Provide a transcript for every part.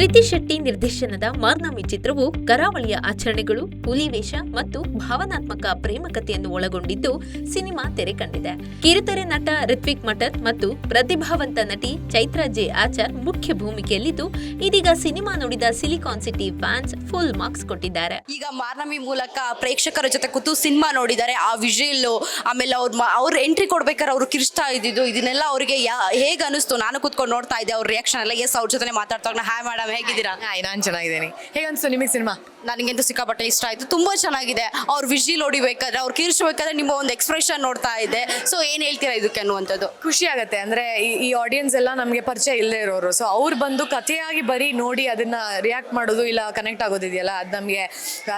ರಿತೀಶ್ ಶೆಟ್ಟಿ ನಿರ್ದೇಶನದ ಮಾರ್ನಾಮಿ ಚಿತ್ರವು ಕರಾವಳಿಯ ಆಚರಣೆಗಳು, ಹುಲಿವೇಷ ಮತ್ತು ಭಾವನಾತ್ಮಕ ಪ್ರೇಮ ಕಥೆಯನ್ನು ಒಳಗೊಂಡಿದ್ದು ಸಿನಿಮಾ ತೆರೆ ಕಂಡಿದೆ. ಕಿರುತೆರೆ ನಟ ರಿತ್ವಿಕ್ ಮಠತ್ ಮತ್ತು ಪ್ರತಿಭಾವಂತ ನಟಿ ಚೈತ್ರಾ ಜೆ ಆಚಾರ್ ಮುಖ್ಯ ಭೂಮಿಕೆಯಲ್ಲಿದ್ದು, ಇದೀಗ ಸಿನಿಮಾ ನೋಡಿದ silicon city fans full marks ಕೊಟ್ಟಿದ್ದಾರೆ. ಈಗ ಮಾರ್ನಮಿ ಮೂಲಕ ಪ್ರೇಕ್ಷಕರ ಜೊತೆ ಕೂತು ಸಿನಿಮಾ ನೋಡಿದ್ದಾರೆ ಆ ವಿಜುವಲ್ ಆಮೇಲೆ ಅವ್ರ ಅವ್ರ ಎಂಟ್ರಿ ಕೊಡ್ಬೇಕಾದ್ರೆ ಅವರು ಕಿರಿಸ್ತಾ ಇದ್ದಿದ್ದು, ಇದನ್ನೆಲ್ಲ ಅವರಿಗೆ ಹೇಗೆ ಅನಿಸ್ತು ನಾನು ಕೂತ್ಕೊಂಡು ನೋಡ್ತಾ ಇದ್ದೆ, ಅವ್ರ ರಿಯಾಕ್ಷನ್ ಎಲ್ಲ ಎಸ್ ಅವ್ರ ಜೊತೆ ಮಾತಾಡ್ತಾ ಹಾಯ್ ಮೇಡಮ್ ಹೇಗಿದ್ದೀರಾ? ಹಾಯ್ ನಾನು ಚೆನ್ನಾಗಿದ್ದೀನಿ. ಹೇಗನ್ಸು ನಿಮಗೆ ಸಿನಿಮಾ? ನನಗಂತೂ ಸಿಕ್ಕಾಪಟ್ಟೆ ಇಷ್ಟ ಆಯಿತು. ತುಂಬ ಚೆನ್ನಾಗಿದೆ. ಅವ್ರ ವಿಜಿಲ್ ಹೊಡಿಬೇಕಾದ್ರೆ ಅವ್ರು ಕೀರಿಸ್ಬೇಕಾದ್ರೆ ನಿಮ್ಮ ಒಂದು ಎಕ್ಸ್ಪ್ರೆಷನ್ ನೋಡ್ತಾ ಇದೆ ಸೊ ಏನು ಹೇಳ್ತೀರಾ ಇದಕ್ಕೆ ಅನ್ನುವಂಥದ್ದು? ಖುಷಿ ಆಗುತ್ತೆ. ಅಂದ್ರೆ ಈ- ಆಡಿಯನ್ಸ್ ಎಲ್ಲ ನಮಗೆ ಪರಿಚಯ ಇಲ್ಲದೆ ಇರೋರು. ಸೊ ಅವ್ರು ಬಂದು ಕಥೆಯಾಗಿ ಬರೀ ನೋಡಿ ಅದನ್ನು ರಿಯಾಕ್ಟ್ ಮಾಡೋದು ಇಲ್ಲ ಕನೆಕ್ಟ್ ಆಗೋದಿದೆಯಲ್ಲ ಅದು ನಮಗೆ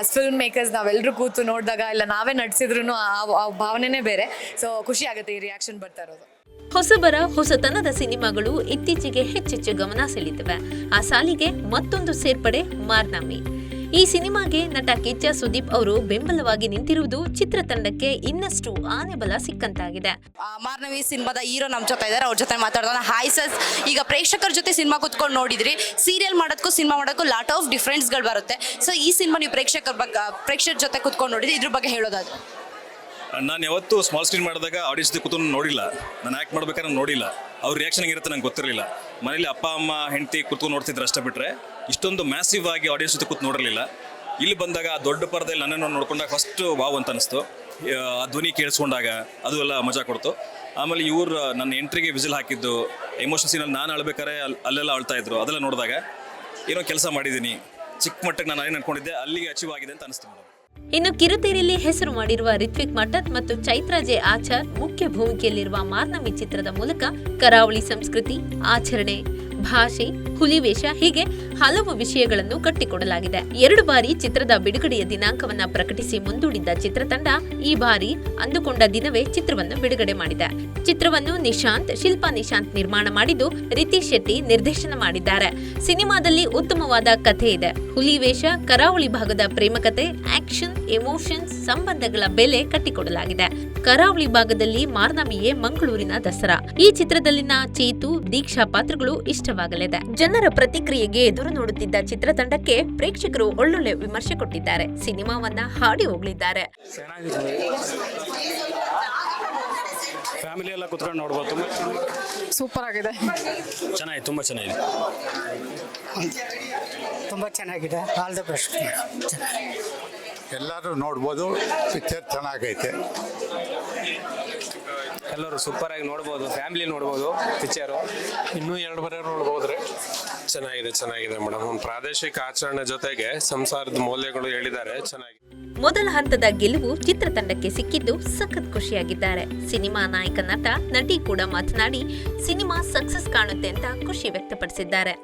ಫಿಲ್ಮ್ ಮೇಕರ್ಸ್ ನಾವೆಲ್ಲರೂ ಕೂತು ನೋಡಿದಾಗ ಇಲ್ಲ ನಾವೇ ನಟಿಸಿದ್ರು ಆ ಭಾವನೆನೇ ಬೇರೆ. ಸೊ ಖುಷಿ ಆಗುತ್ತೆ ಈ ರಿಯಾಕ್ಷನ್ ಬರ್ತಾ ಇರೋದು. ಹೊಸಬರ ಹೊಸತನದ ಸಿನಿಮಾಗಳು ಇತ್ತೀಚೆಗೆ ಹೆಚ್ಚೆಚ್ಚು ಗಮನ ಸೆಳೀತವೆ ಆ ಸಾಲಿಗೆ ಮತ್ತೊಂದು ಸೇರ್ಪಡೆ, ಮಾರ್ನಾಮಿ. ಈ ಸಿನಿಮಾಗೆ ನಟ ಕಿಚ್ಚ ಸುದೀಪ್ ಅವರು ಬೆಂಬಲವಾಗಿ ನಿಂತಿರುವುದು ಚಿತ್ರತಂಡಕ್ಕೆ ಇನ್ನಷ್ಟು ಆನೆಬಲ ಸಿಕ್ಕಂತಾಗಿದೆ. ಮಾರ್ನವಿ ಸಿನಿಮಾದ ಹೀರೋ ನಮ್ಮ ಜೊತೆ ಇದ್ದಾರೆ, ಅವ್ರ ಜೊತೆ ಮಾತಾಡೋಣ ಹಾಯ್ ಸರ್ ಈಗ ಪ್ರೇಕ್ಷಕರ ಜೊತೆ ಸಿನಿಮಾ ಕುತ್ಕೊಂಡು ನೋಡಿದ್ರಿ ಸೀರಿಯಲ್ ಮಾಡೋದಕ್ಕೂ ಸಿನಿಮಾ ಮಾಡೋಕ್ಕೂ ಲಾಟ್ ಆಫ್ ಡಿಫ್ರೆನ್ಸ್ಗಳು ಬರುತ್ತೆ. ಸೊ ಈ ಸಿನಿಮಾ ನೀವು ಪ್ರೇಕ್ಷಕರ ಬಗ್ಗೆ ಪ್ರೇಕ್ಷಕರ ಜೊತೆ ಕುತ್ಕೊಂಡು ನೋಡಿದ್ರಿ, ಇದ್ರ ಬಗ್ಗೆ ಹೇಳೋದಾದ್ರೆ. ನಾನು ಯಾವತ್ತೂ ಸ್ಮಾಲ್ ಸ್ಕ್ರೀನ್ ಮಾಡಿದಾಗ ಆಡಿಯನ್ಸ್ ಕೂತು ನೋಡಿಲ್ಲ. ನಾನು ಆ್ಯಕ್ಟ್ ಮಾಡ್ಬೇಕಾದ್ರೆ ನೋಡಿಲ್ಲ. ಅವ್ರ ರಿಯಾಕ್ಷನ್ ಇರುತ್ತೆ ನಂಗೆ ಗೊತ್ತಿರಲಿಲ್ಲ. ಮನೇಲಿ ಅಪ್ಪ, ಅಮ್ಮ, ಹೆಂಡತಿ ಕೂತು ನೋಡ್ತಿದ್ರು ಅಷ್ಟೇ ಬಿಟ್ಟರೆ ಇಷ್ಟೊಂದು ಮ್ಯಾಸಿವ್ ಆಗಿ ಆಡಿಯನ್ಸ್ ಜೊತೆ ಕೂತು ನೋಡಿರಲಿಲ್ಲ. ಇಲ್ಲಿ ಬಂದಾಗ ಆ ದೊಡ್ಡ ಪರದೆಯಲ್ಲಿ ನನ್ನನ್ನು ನೋಡ್ಕೊಂಡಾಗ ಫಸ್ಟ್ ವಾವ್ ಅಂತ ಅನಿಸ್ತು ಆ ಧ್ವನಿ ಕೇಳಿಸ್ಕೊಂಡಾಗ ಅದು ಎಲ್ಲ ಮಜಾ ಕೊಡ್ತು. ಆಮೇಲೆ ಇವ್ರು ನನ್ನ ಎಂಟ್ರಿಗೆ ವಿಸಿಲ್ ಹಾಕಿದ್ದು ಎಮೋಷನ್ ಸೀನಲ್ಲಿ ನಾನು ಅಳ್ಬೇಕಾದ್ರೆ ಅಲ್ಲಿ ಅಲ್ಲೆಲ್ಲ ಅಳ್ತಾ ಇದ್ರು. ಅದೆಲ್ಲ ನೋಡಿದಾಗ ಏನೋ ಕೆಲಸ ಮಾಡಿದ್ದೀನಿ ಚಿಕ್ಕ ಮಟ್ಟಕ್ಕೆ ನಾನು ಏನು ಅನ್ಕೊಂಡಿದ್ದೆ ಅಲ್ಲಿಗೆ ಅಚೀವ್ ಆಗಿದೆ ಅಂತ ಅನಿಸ್ತು ಇನ್ನು ಕಿರುತೆರೆಯಲ್ಲಿ ಹೆಸರು ಮಾಡಿರುವ ರಿತ್ವಿಕ್ ಮಠತ್ ಮತ್ತು ಚೈತ್ರಾಜೆ ಆಚಾರ್ ಮುಖ್ಯ ಭೂಮಿಕೆಯಲ್ಲಿರುವ ಮಾರ್ನಮಿ ಚಿತ್ರದ ಮೂಲಕ ಕರಾವಳಿ ಸಂಸ್ಕೃತಿ, ಆಚರಣೆ, ಭಾಷೆ ಹುಲಿವೇಷ ಹೀಗೆ ಹಲವು ವಿಷಯಗಳನ್ನು ಕಟ್ಟಿಕೊಡಲಾಗಿದೆ. ಎರಡು ಬಾರಿ ಚಿತ್ರದ ಬಿಡುಗಡೆಯ ದಿನಾಂಕವನ್ನ ಪ್ರಕಟಿಸಿ ಮುಂದೂಡಿದ್ದ ಚಿತ್ರತಂಡ ಈ ಬಾರಿ ಅಂದುಕೊಂಡ ದಿನವೇ ಚಿತ್ರವನ್ನು ಬಿಡುಗಡೆ ಮಾಡಿದೆ. ಚಿತ್ರವನ್ನು ನಿಶಾಂತ್, ಶಿಲ್ಪಾ ನಿಶಾಂತ್ ನಿರ್ಮಾಣ ಮಾಡಿದ್ದು ರಿತೀಶ್ ಶೆಟ್ಟಿ ನಿರ್ದೇಶನ ಮಾಡಿದ್ದಾರೆ. ಸಿನಿಮಾದಲ್ಲಿ ಉತ್ತಮವಾದ ಕಥೆ ಇದೆ. ಹುಲಿವೇಷ ಕರಾವಳಿ ಭಾಗದ ಪ್ರೇಮಕತೆ ಆಕ್ಷನ್, ಎಮೋಷನ್ಸ್, ಸಂಬಂಧಗಳ ಬೆಲೆ ಕಟ್ಟಿಕೊಡಲಾಗಿದೆ. ಕರಾವಳಿ ಭಾಗದಲ್ಲಿ ಮಾರ್ನಮಿಯೇ ಮಂಗಳೂರಿನ ದಸರಾ. ಈ ಚಿತ್ರದಲ್ಲಿನ ಚೇತು, ದೀಕ್ಷಾ ಪಾತ್ರಗಳು ಇಷ್ಟವಾಗಲಿದೆ. ಜನರ ಪ್ರತಿಕ್ರಿಯೆಗೆ ಎದುರು ನೋಡುತ್ತಿದ್ದ ಚಿತ್ರತಂಡಕ್ಕೆ ಪ್ರೇಕ್ಷಕರು ಒಳ್ಳೊಳ್ಳೆ ವಿಮರ್ಶೆ ಕೊಟ್ಟಿದ್ದಾರೆ. ಸಿನಿಮಾವನ್ನ ಹಾಡಿ ಹೋಗಲಿದ್ದಾರೆ ಚೆನ್ನಾಗಿದೆ ಫ್ಯಾಮಿಲಿ ಎಲ್ಲ ಕುತ್ಕೊಂಡು ನೋಡ್ಬೋದು. ತುಂಬ ಸೂಪರ್ ಆಗಿದೆ. ಚೆನ್ನಾಗಿದೆ ತುಂಬಾ ಚೆನ್ನಾಗಿದೆ. ತುಂಬ ಚೆನ್ನಾಗಿದೆ. ಆಲ್ ದ ಬೆಸ್ಟ್ ಎಲ್ಲರೂ ನೋಡ್ಬೋದು ಪಿಕ್ಚರ್ ಚೆನ್ನಾಗೈತೆ. ಎಲ್ಲರೂ ಸೂಪರ್ ಆಗಿ ನೋಡ್ಬೋದು ಫ್ಯಾಮಿಲಿ ನೋಡ್ಬೋದು ಪಿಕ್ಚರು ಇನ್ನೂ ಎರಡು ಬರೋ ನೋಡ್ಬೋದ್ರಿ. ಚೆನ್ನಾಗಿದೆ ಚೆನ್ನಾಗಿದೆ ಮೇಡಮ್. ಒಂದು ಪ್ರಾದೇಶಿಕ ಆಚರಣೆ ಜೊತೆಗೆ ಸಂಸಾರದ ಮೌಲ್ಯಗಳು ಹೇಳಿದ್ದಾರೆ ಚೆನ್ನಾಗಿದೆ ಮೊದಲ ಹಂತದ ಗೆಲುವು ಚಿತ್ರತಂಡಕ್ಕೆ ಸಿಕ್ಕಿದ್ದು ಸಖತ್ ಖುಷಿಯಾಗಿದ್ದಾರೆ. ಸಿನಿಮಾ ನಾಯಕ ನಟ ನಟಿ ಕೂಡ ಮಾತನಾಡಿ ಸಿನಿಮಾ ಸಕ್ಸಸ್ ಕಾಣುತ್ತೆ ಅಂತ ಖುಷಿ ವ್ಯಕ್ತಪಡಿಸಿದ್ದಾರೆ.